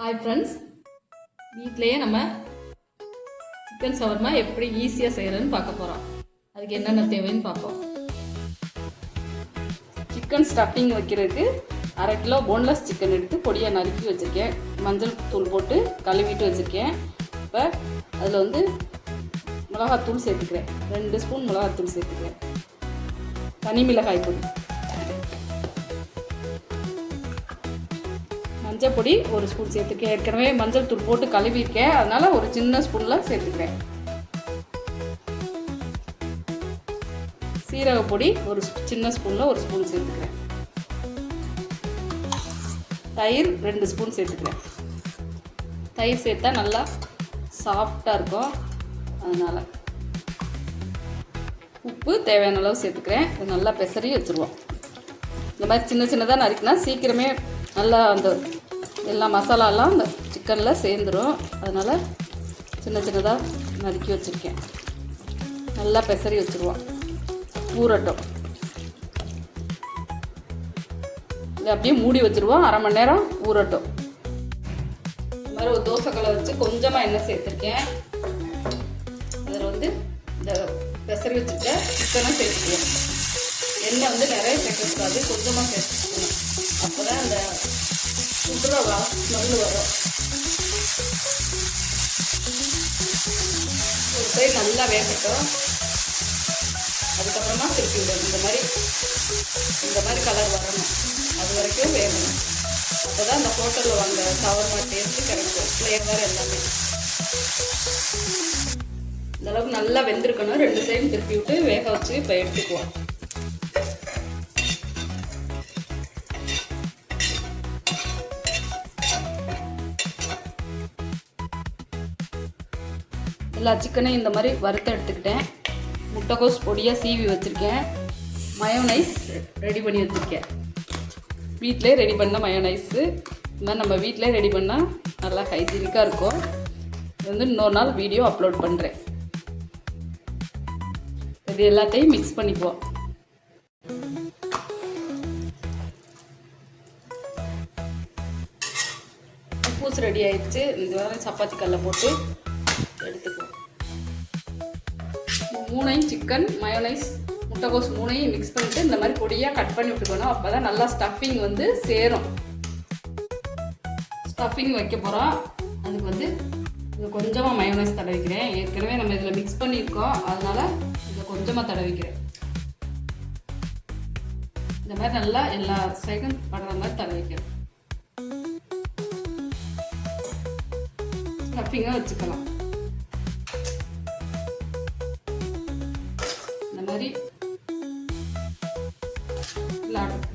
Hi friends வீட்டிலையே நம்ம chicken shawarma எப்படி ஈஸியாக செய்கிறதுன்னு பார்க்க போகிறோம் அதுக்கு என்னென்ன தேவைன்னு பார்ப்போம். சிக்கன் ஸ்டஃபிங் வைக்கிறதுக்கு அரை கிலோ போன்லெஸ் சிக்கன் எடுத்து பொடியை நறுக்கி வச்சுருக்கேன். மஞ்சள் தூள் போட்டு கழுவிட்டு வச்சுருக்கேன். இப்போ அதில் வந்து மிளகாத்தூள் சேர்த்துக்கிறேன். ரெண்டு ஸ்பூன் மிளகாத்தூள் சேர்த்துக்கிறேன். தனி மிளகாய் பொடி. மஞ்சள் பொடி ஒரு ஸ்பூன் சேர்த்துக்கேன் ஏற்கனவே மஞ்சள் தூள் போட்டு கழுவிருக்கேன் அதனால ஒரு சின்ன ஸ்பூனில் சேர்த்துக்கிறேன். சீரக பொடி ஒரு சின்ன ஸ்பூனில் ஒரு ஸ்பூன் சேர்த்துக்கிறேன். தயிர் ரெண்டு ஸ்பூன் சேர்த்துக்கிறேன். தயிர் சேர்த்தா நல்லா சாஃப்டாக இருக்கும். அதனால் உப்பு தேவையான அளவு சேர்த்துக்கிறேன். இது நல்லா பெசரி வச்சுருவோம். இந்த மாதிரி சின்ன சின்னதாக நறுக்கினா சீக்கிரமே நல்லா அந்த எல்லா மசாலாலாம் அந்த சிக்கனில் சேர்ந்துடும் அதனால் சின்ன சின்னதாக நறுக்கி வச்சுருக்கேன். நல்லா பெசரி வச்சுருவோம். ஊறட்டும். இதை அப்படியே மூடி வச்சுருவோம். அரை மணி நேரம் ஊறட்டும். இந்த மாதிரி ஒரு தோசைக்கல்லை வச்சு கொஞ்சமாக எண்ணெய் சேர்த்துருக்கேன். அதில் வந்து இந்த பெசரி வச்சுருக்க சிக்கனை சேர்த்துக்குவோம். எண்ணெய் வந்து நிறைய சேர்க்கக்கூடாது. கொஞ்சமாக சேர்த்துக்கணும். அப்போ தான் அந்த சுடுற வா ஸ்மெல் வரும் ஒரு சைடு நல்லா வேகட்டும். அதுக்கப்புறமா திருப்பி விடணும் இந்த மாதிரி இந்த மாதிரி கலர் வரணும். அது வரைக்கும் வேகணும். அப்போ தான் அந்த ஹோட்டலில் வாங்க சவர்மா டேஸ்ட்டு கிடைக்கும். ஃப்ளேவர் எல்லாமே. இந்தளவுக்கு நல்லா வெந்திருக்கணும். ரெண்டு சைடும் திருப்பி விட்டு வேக வச்சு இப்போ எடுத்துக்குவோம். எல்லா சிக்கனையும் இந்த மாதிரி வறுத்து எடுத்துக்கிட்டேன். முட்டைக்கோஸ் பொடியாக சீவி வச்சுருக்கேன். மயோனைஸ் ரெடி பண்ணி வச்சுருக்கேன். வீட்டிலே ரெடி பண்ண மயோனைஸு இந்த மாதிரி நம்ம வீட்டிலே ரெடி பண்ணால் நல்லா ஹைஜீனிக்காக இருக்கும். இது வந்து இன்னொரு நாள் வீடியோ அப்லோட் பண்ணுறேன் இது எல்லாத்தையும் மிக்ஸ் பண்ணிக்குவோம். பூஸ் ரெடி ஆயிடுச்சு. இந்த வாரம் சப்பாத்தி கல்லை போட்டு மூணையும் சிக்கன் மயோனைஸ் முட்டைகோஸ் மூணையும் மிக்ஸ் பண்ணிட்டு இந்த மாதிரி பொடியாக கட் பண்ணி விட்டுக்கணும். அப்போ தான் நல்லா ஸ்டஃபிங் வந்து சேரும். ஸ்டஃபிங் வைக்க போகிறோம் அதுக்கு வந்து இது கொஞ்சமாக மயோனைஸ் தடவிக்கிறேன். ஏற்கனவே நம்ம இதில் மிக்ஸ் பண்ணியிருக்கோம். அதனால் இதை கொஞ்சமாக தடவிக்கிறேன். இந்த மாதிரி நல்லா எல்லா சைடும் படுற மாதிரி தடவிக்கிறேன். ஸ்டஃபிங்காக வச்சுக்கலாம். மாதிரி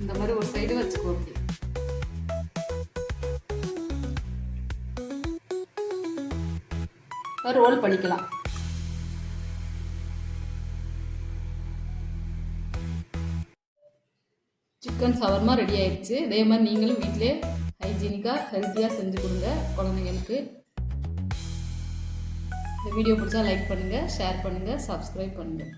இந்த மாதிரி ஒரு சைடு வச்சுக்கோ அப்படி ரோல் பண்ணிக்கலாம். சிக்கன் சவர்மா ரெடி ஆயிடுச்சு. இதே மாதிரி நீங்களும் வீட்டிலே ஹைஜீனிக்காக ஹெல்த்தியாக செஞ்சு கொடுங்க குழந்தைங்களுக்கு. இந்த வீடியோ பிடிச்சா லைக் பண்ணுங்கள் ஷேர் பண்ணுங்கள் சப்ஸ்கிரைப் பண்ணுங்கள்